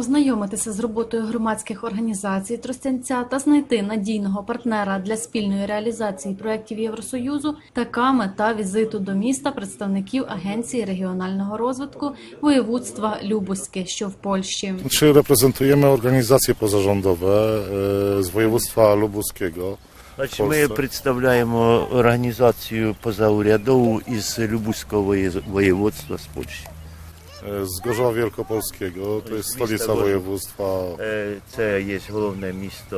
Ознайомитися з роботою громадських організацій Тростянця та знайти надійного партнера для спільної реалізації проєктів Євросоюзу така мета візиту до міста представників Агенції регіонального розвитку воєводства Любузьке, що в Польщі. Czy reprezentujemy organizacje pozarządowe e, z województwa lubuskiego? Значить, ми представляємо організацію позаурядову із Любузького воєводства з Польщі. e, Z Gorzowa Wielkopolskiego, to jest Z stolica miejsca Gorzów. województwa. Е, Це є головне місто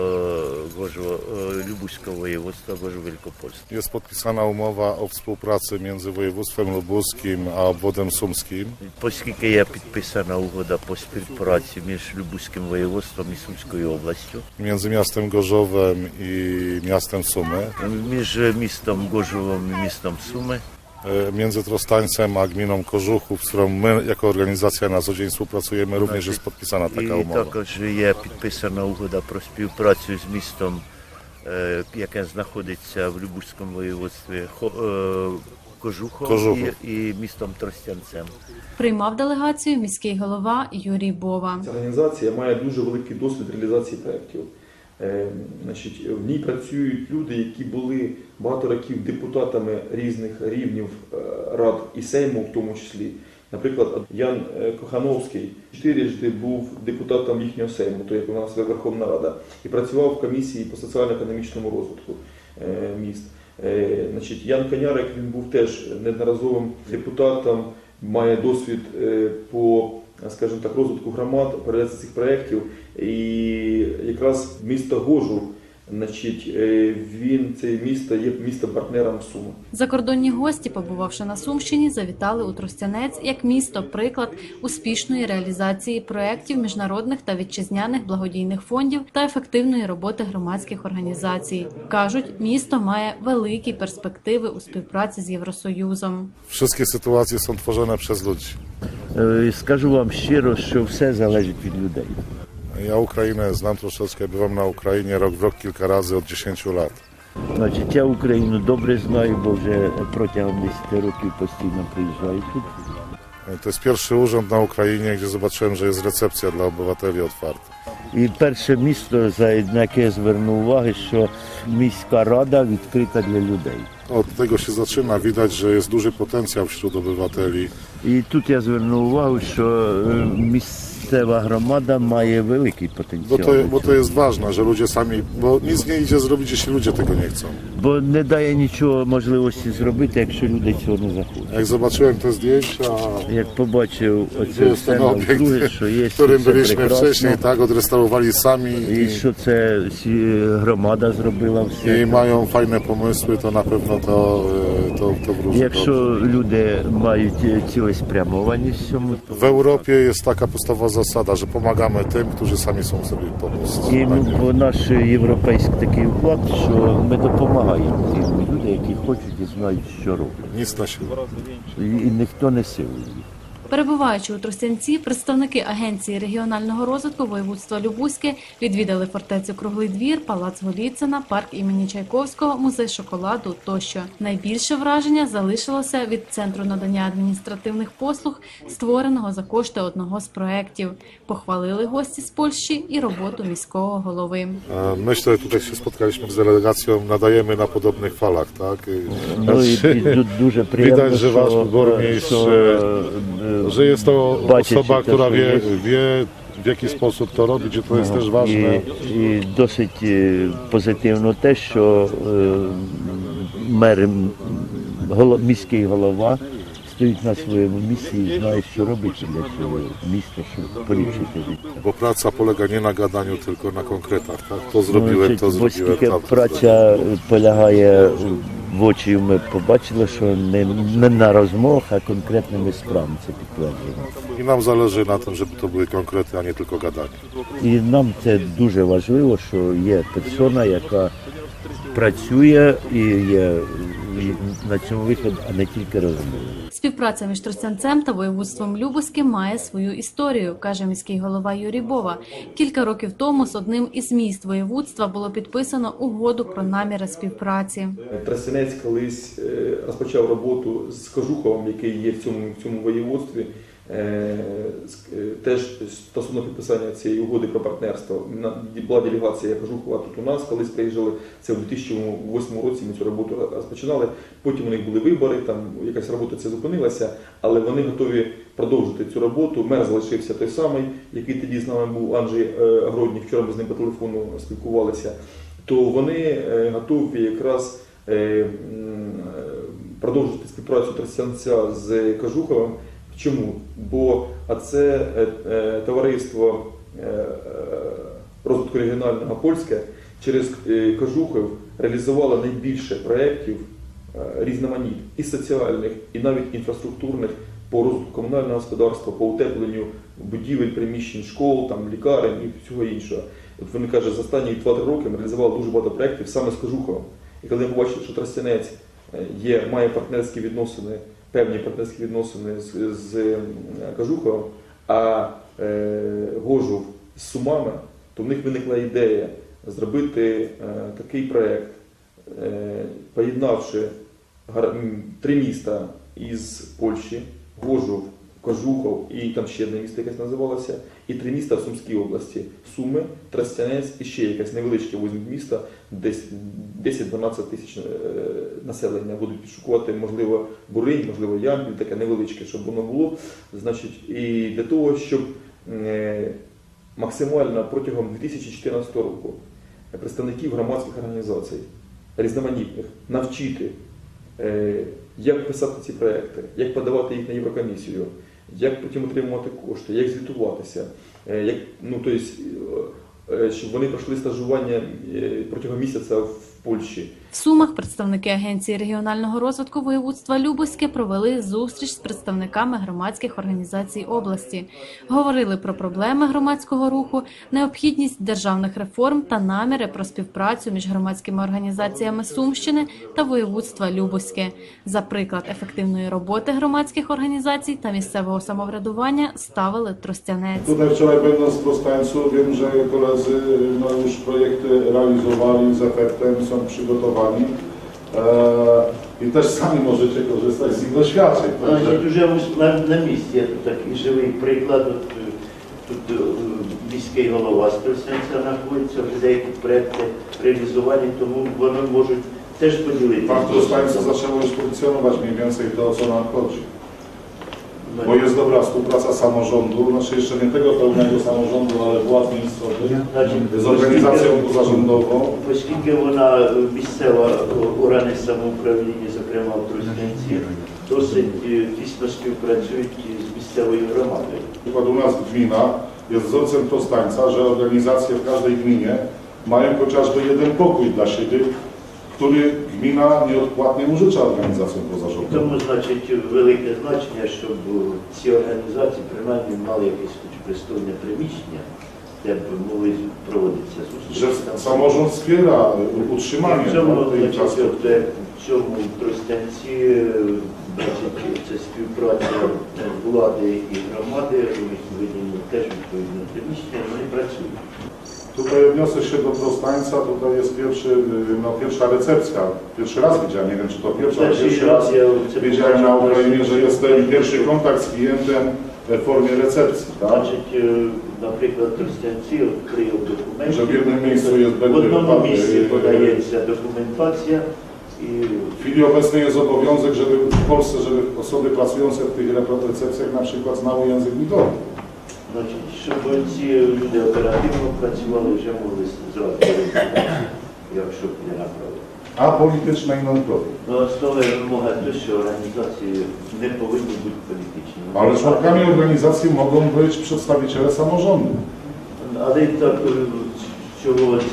Гожо, е, Любузького воєводства Гожо Великопольське. Jest podpisana umowa o współpracy między województwem lubuskim a obwodem sumskim. Оскільки є підписана угода по співпраці між Любузьким воєводством і Сумською областю, między miastem Gorzowem i miastem Sumy, між містом Гожовом і містом Суми, e, Między Trostańcem a gminą Kożuchów, z którą my jako organizacja na co dzień współpracujemy, również jest podpisana taka umowa. також є підписана угода про співпрацю з містом, яке знаходиться в Любузькому воєводстві Хо- Кожухов, Кожухов. І, і містом Тростянцем. Приймав делегацію міський голова Юрій Бова. Ця організація має дуже великий досвід реалізації проєктів. Е, Значить, в ній працюють люди, які були багато років депутатами різних рівнів е, рад і Сейму, в тому числі. Наприклад, Ян е, Кохановський чотирижди був депутатом їхнього Сейму, то як у нас Верховна Рада, і працював в комісії по соціально-економічному розвитку міст. Значить, Ян Конярик він був теж неодноразовим депутатом, має досвід по скажімо так, розвитку громад, реалізації цих проєктів. І якраз місто Гожу, значить, е, він це місто є місто партнером Суми. Закордонні гості, побувавши на Сумщині, завітали у Тростянець як місто приклад успішної реалізації проєктів міжнародних та вітчизняних благодійних фондів та ефективної роботи громадських організацій. кажуть, місто має великі перспективи у співпраці з Євросоюзом. Wszystkie sytuacje są tworzone przez ludzi. Е, Скажу вам щиро, що все залежить від людей. Ja Ukrainę znam troszeczkę, bywam na Ukrainie rok w rok kilka razy od 10 lat. Значить, я Україну добре знаю, бо вже протягом 10 років постійно приїжджаю тут. To jest pierwszy urząd na Ukrainie, gdzie zobaczyłem, że jest recepcja dla obywateli otwarta. І перше місто, за- на яке я звернув увагу, що міська рада відкрита для людей. Od tego się zaczyna. Widać, że jest duży potencjał wśród obywateli. І тут я звернув увагу, що е, місцева громада має великий Bo потенціал. to, для bo цього. to jest ważne, że ludzie sami, bo nic nie idzie zrobić, jeśli ludzie tego nie chcą. Бо не дає нічого можливості зробити, якщо люди цього не захочуть. Jak zobaczyłem te zdjęcia, Як побачив gdzie оце jest все ten obiekt, навкруги, що є, w którym що це byliśmy прекрасно, wcześniej, tak, odrestaurowali sami і i, що це сі- громада зробила все. i mają fajne pomysły, to na pewno to, то то, то wróży Якщо люди мають е, цілеспрямованість в цьому, то W Europie jest taka podstawowa zasada, że pomagamy tym, którzy самі są sobie pomóc. І ну, бо наш європейський такий вклад, що ми допомагаємо тим людям, які хочуть і знають, що роблять. Ні, і ніхто не силує їх. Перебуваючи у Тростянці, представники Агенції регіонального розвитку воєводства Любузьке відвідали фортецю Круглий двір, палац Голіцина, парк імені Чайковського, музей шоколаду тощо. Найбільше враження залишилося від центру надання адміністративних послуг, створеного за кошти одного з проєктів. Похвалили гості з Польщі і роботу міського голови. E, Myślę, tutaj się spotkaliśmy z delegacją, nadajemy na podobnych falach, tak? Ну і, і дуже приємно, że wasz burmistrz, що, e, е, że jest to Bacie osoba, się która też wie, jest. wie w jaki sposób to robić, że to jest też ważne. І, і досить е, позитивно те, що е, мер, м, голо- міський голова стоїть на своєму місці і знає, що робити для цього міста, щоб поліпшити життя. Bo praca polega nie na gadaniu, tylko na konkretach, tak? To zrobiłem, Ну, to бо zrobiłem, скільки tamto праця полягає в очі, ми побачили, що не, не на розмовах, а конкретними справами це підтверджено. І нам залежить на тому, щоб то були конкретні, а не тільки гадання. І нам це дуже важливо, що є персона, яка працює і є на цьому виході, а не тільки розмови. Співпраця між Тростянцем та воєводством Любузьким має свою історію, каже міський голова Юрій Бова. Кілька років тому з одним із міст воєводства було підписано угоду про наміри співпраці. Тростянець колись е, розпочав роботу з Кожуховим, який є в цьому, в цьому воєводстві. Е, е, теж стосовно підписання цієї угоди про партнерство. Була делегація Кажухова тут у нас, колись приїжджали. Це в 2008 році ми цю роботу розпочинали. Потім у них були вибори, там якась робота ця зупинилася, але вони готові продовжити цю роботу. Мер залишився той самий, який тоді з нами був Анджей е, Вчора ми з ним по телефону спілкувалися. То вони готові якраз продовжити співпрацю Тростянця з Кажуховим. Чому? Бо а це е, е, товариство е, розвитку регіонального польське через Кажухов реалізувало найбільше проєктів різноманітних і соціальних, і навіть інфраструктурних по розвитку комунального господарства, по утепленню будівель, приміщень школ, там, лікарень і всього іншого. От вони кажуть, за останні 2-3 роки ми реалізували дуже багато проєктів саме з Кажуховим. І коли ми побачили, що Тростянець є, має партнерські відносини, певні партнерські відносини з, з е, Кажуховим, а е, Гожув з Сумами, то в них виникла ідея зробити е, такий проєкт, е, поєднавши три міста із Польщі, Гожув, Кожухов і там ще одне місто якесь називалося, і три міста в Сумській області. Суми, Тростянець і ще якесь невеличке візьмуть місто, десь 10-12 тисяч е, населення будуть підшукувати, можливо, Буринь, можливо, Ямпіль, таке невеличке, щоб воно було. Значить, і для того, щоб е, максимально протягом 2014 року представників громадських організацій різноманітних навчити, е, як писати ці проекти, як подавати їх на Єврокомісію, як потім отримувати кошти, як звітуватися, е, як, ну, тобто, щоб вони пройшли стажування протягом місяця в Польщі. В Сумах представники Агенції регіонального розвитку воєводства Любоське провели зустріч з представниками громадських організацій області. Говорили про проблеми громадського руху, необхідність державних реформ та наміри про співпрацю між громадськими організаціями Сумщини та воєводства Любоське. За приклад ефективної роботи громадських організацій та місцевого самоврядування ставили Тростянець. Będąc w Prostańcu wiem, że koledzy no, już projekty realizowali z efektem, są przygotowani e, i też sami możecie korzystać z ich doświadczeń. Значить, Także уже ось на, на місці є тут такий живий приклад. От, е, тут е, міський голова з Тростянця знаходиться, вже деякі проекти реалізовані, тому вони можуть теж поділитися. Pan w Prostańcu zaczęło już funkcjonować mniej więcej to, o co nam chodzi. Bo jest dobra współpraca samorządu, znaczy jeszcze nie tego pełnego samorządu, ale władz miejscowych Значить, z organizacją pozarządową. Оскільки вона е, місцева е, органи самоуправління, зокрема в Тростянці, досить е, тісно співпрацюють з місцевою громадою. Na przykład u nas gmina jest wzorcem Prostańca, że organizacje w każdej gminie mają chociażby jeden pokój dla siebie, który gmina nieodpłatnie użycza organizacjom pozarządowym. Тому, значить, велике значення, щоб ці організації принаймні мали якесь хоч пристойне приміщення, де б могли проводитися Że зустрічі. samorząd wspiera utrzymanie В цьому, tej значить, infrastruktury. от, в цьому Тростянці е, значить, це співпраця влади і громади, вони виділені теж відповідне приміщення, вони працюють. Tutaj odniosę się do Prostańca, tutaj jest pierwszy, y, no, pierwsza recepcja. Pierwszy raz widziałem, nie wiem czy to pierwszy, ale Перший pierwszy raz раз я це wiedziałem na побачив Ukrainie, że jest ten pierwszy kontakt z klientem w formie recepcji. Tak? Значить, е, наприклад, Тростянці відкрив документи. Że w jednym miejscu jest В одному będzie місці y, подається Документація і W chwili obecnej jest obowiązek, żeby w Polsce, żeby osoby pracujące w tych recepcjach na przykład znały język migowy. значить, щоб ці люди оперативно працювали, вже могли зразу реалізувати, якщо піде направо. A polityczne i non-profit. Ну, основна вимога те, що організації не повинні бути політичними. Ale członkami organizacji mogą być przedstawiciele samorządu. Але так,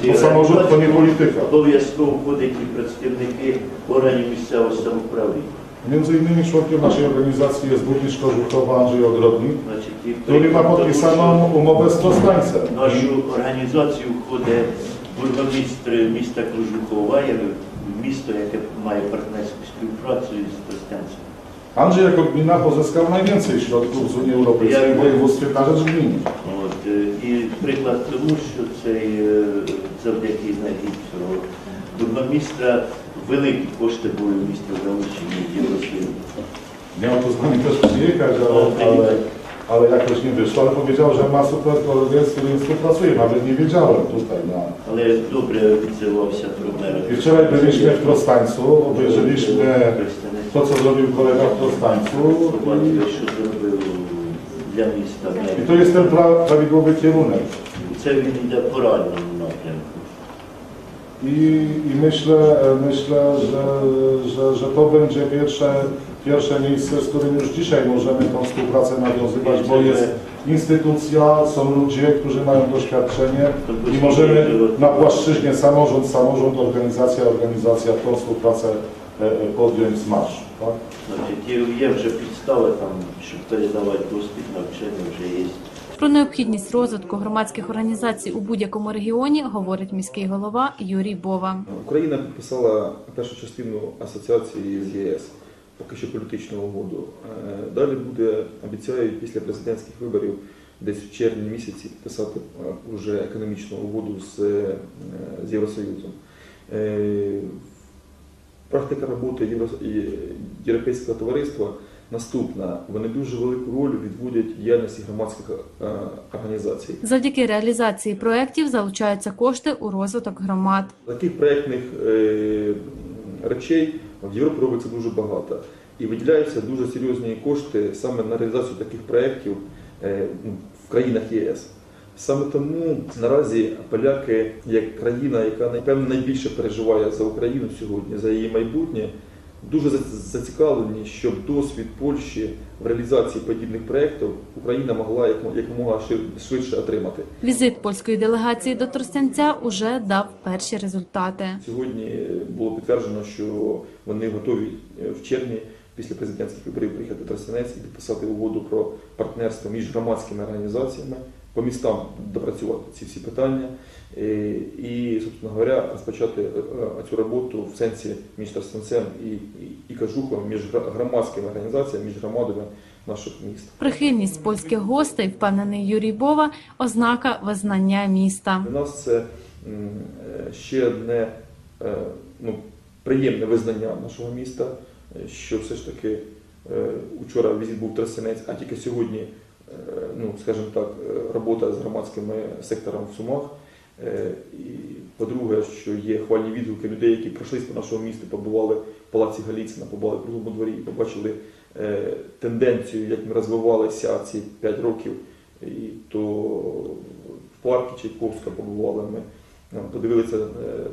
е, samorząd to nie polityka. обов'язково входять і представники органів місцевого самоуправління. Między innymi członkiem naszej organizacji jest burmistrz Kożuchowa Andrzej Ogrodnik, który ma podpisaną umowę z Prostańcem. в нашу організацію входить бургомістр міста Кожухова, як місто, яке має партнерську співпрацю із Andrzej jako gmina pozyskał najwięcej środków z Unii Europejskiej w województwie na rzecz gminy. Е, і приклад тому, що цей е, завдяки енергії цього бургомістра великі кошти були в місті залучені Євросоюзу. Miał tu z nami też przyjechać, ale, ale ale jakoś nie wyszło, ale powiedział, że ma super kolegę, z którym współpracuje, nawet nie wiedziałem tutaj. Na... Але добре відзивався про мене. I wczoraj byliśmy w Trostańcu, obejrzeliśmy to, co zrobił kolega w Trostańcu Побачили, що зробив I to jest ten pra prawidłowy kierunek. Cywilizacyjny notem. I, I myślę, myślę że, że, że to będzie pierwsze, pierwsze miejsce, z którym już dzisiaj możemy tą współpracę nawiązywać, bo jest instytucja, są ludzie, którzy mają doświadczenie i możemy na płaszczyźnie samorząd, samorząd, organizacja, organizacja tą współpracę e, e, podjąć z marszu. Є- вже підстави там, щоб передавати досвід навчання, вже є. Про необхідність розвитку громадських організацій у будь-якому регіоні говорить міський голова Юрій Бова. Україна підписала першу частину асоціації з ЄС, поки що політичну угоду. Е, Далі буде, обіцяють, після президентських виборів, десь в червні місяці підписати е, уже економічну угоду з, е, з Євросоюзом. Практика роботи Євро- Європейського товариства наступна. Вони дуже велику роль відводять діяльності громадських е, організацій. Завдяки реалізації проєктів залучаються кошти у розвиток громад. Таких проєктних е, речей в Європі робиться дуже багато. І виділяються дуже серйозні кошти саме на реалізацію таких проєктів е, ну, в країнах ЄС. Саме тому наразі поляки, як країна, яка напевно найбільше переживає за Україну сьогодні, за її майбутнє, дуже зацікавлені, щоб досвід Польщі в реалізації подібних проєктів Україна могла якомога швидше отримати. Візит польської делегації до Тростянця уже дав перші результати. Сьогодні було підтверджено, що вони готові е, в червні після президентських виборів приїхати Тростянець і підписати угоду про партнерство між громадськими організаціями по містам допрацювати ці всі питання е, і, собственно говоря, розпочати е, е, цю роботу в сенсі між Тростянцем і, і, Кажухом, між громадськими організаціями, між громадами наших міст. Прихильність польських гостей, впевнений Юрій Бова, ознака визнання міста. Для нас це ще одне ну, приємне визнання нашого міста, що все ж таки учора візит був Тростянець, а тільки сьогодні, ну, скажімо так, е, робота з громадським сектором в Сумах. Е, І по-друге, що є хвальні відгуки людей, які пройшлись по нашому місту, побували в Палаці Галіцина, побували в Круглому дворі і побачили е, тенденцію, як ми розвивалися ці 5 років. І то в парку Чайковська побували ми, е, подивилися, е,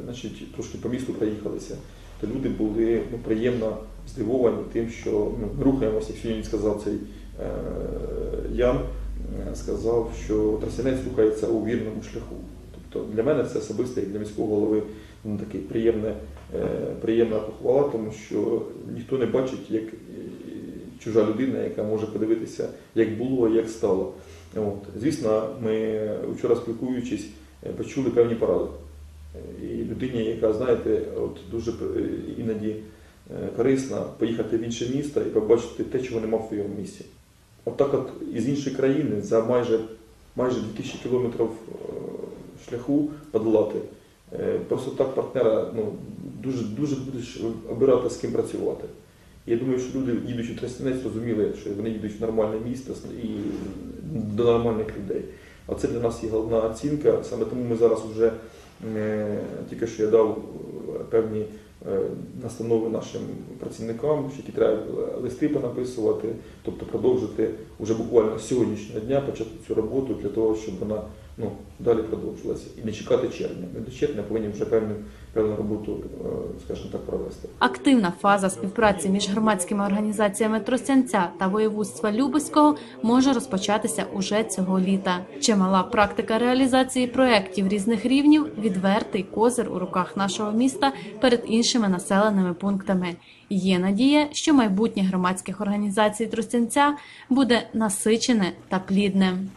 значить, трошки по місту проїхалися. То люди були ну, приємно здивовані тим, що ну, ми рухаємося, як сьогодні сказав цей е, Ян, е, сказав, що Тростянець рухається у вірному шляху. Тобто для мене це особисто, як для міського голови, ну, таке приємне, е, приємна похвала, тому що ніхто не бачить, як е, чужа людина, яка може подивитися, як було, як стало. От. Звісно, ми вчора спілкуючись, е, почули певні поради. Е, І людині, яка, знаєте, от дуже е, іноді е, корисно поїхати в інше місто і побачити те, чого нема в своєму місті. Отак от, із іншої країни за майже, майже 2000 кілометрів е, шляху подолати. Е, Просто так партнера ну, дуже, дуже будеш обирати, з ким працювати. Я думаю, що люди, їдучи в Тростянець, розуміли, що вони їдуть в нормальне місто і до нормальних людей. А це для нас є головна оцінка. Саме тому ми зараз вже е, тільки що я дав певні настанови нашим працівникам, які треба листи понаписувати, тобто продовжити вже буквально сьогоднішнього дня почати цю роботу для того, щоб вона ну, далі продовжилася. І не чекати червня. Ми до червня повинні вже певну, певну роботу, е, скажімо так, провести. Активна фаза співпраці між громадськими організаціями Тростянця та воєводства Любеського може розпочатися уже цього літа. Чимала практика реалізації проєктів різних рівнів відвертий козир у руках нашого міста перед іншими населеними пунктами. Є надія, що майбутнє громадських організацій Тростянця буде насичене та плідним.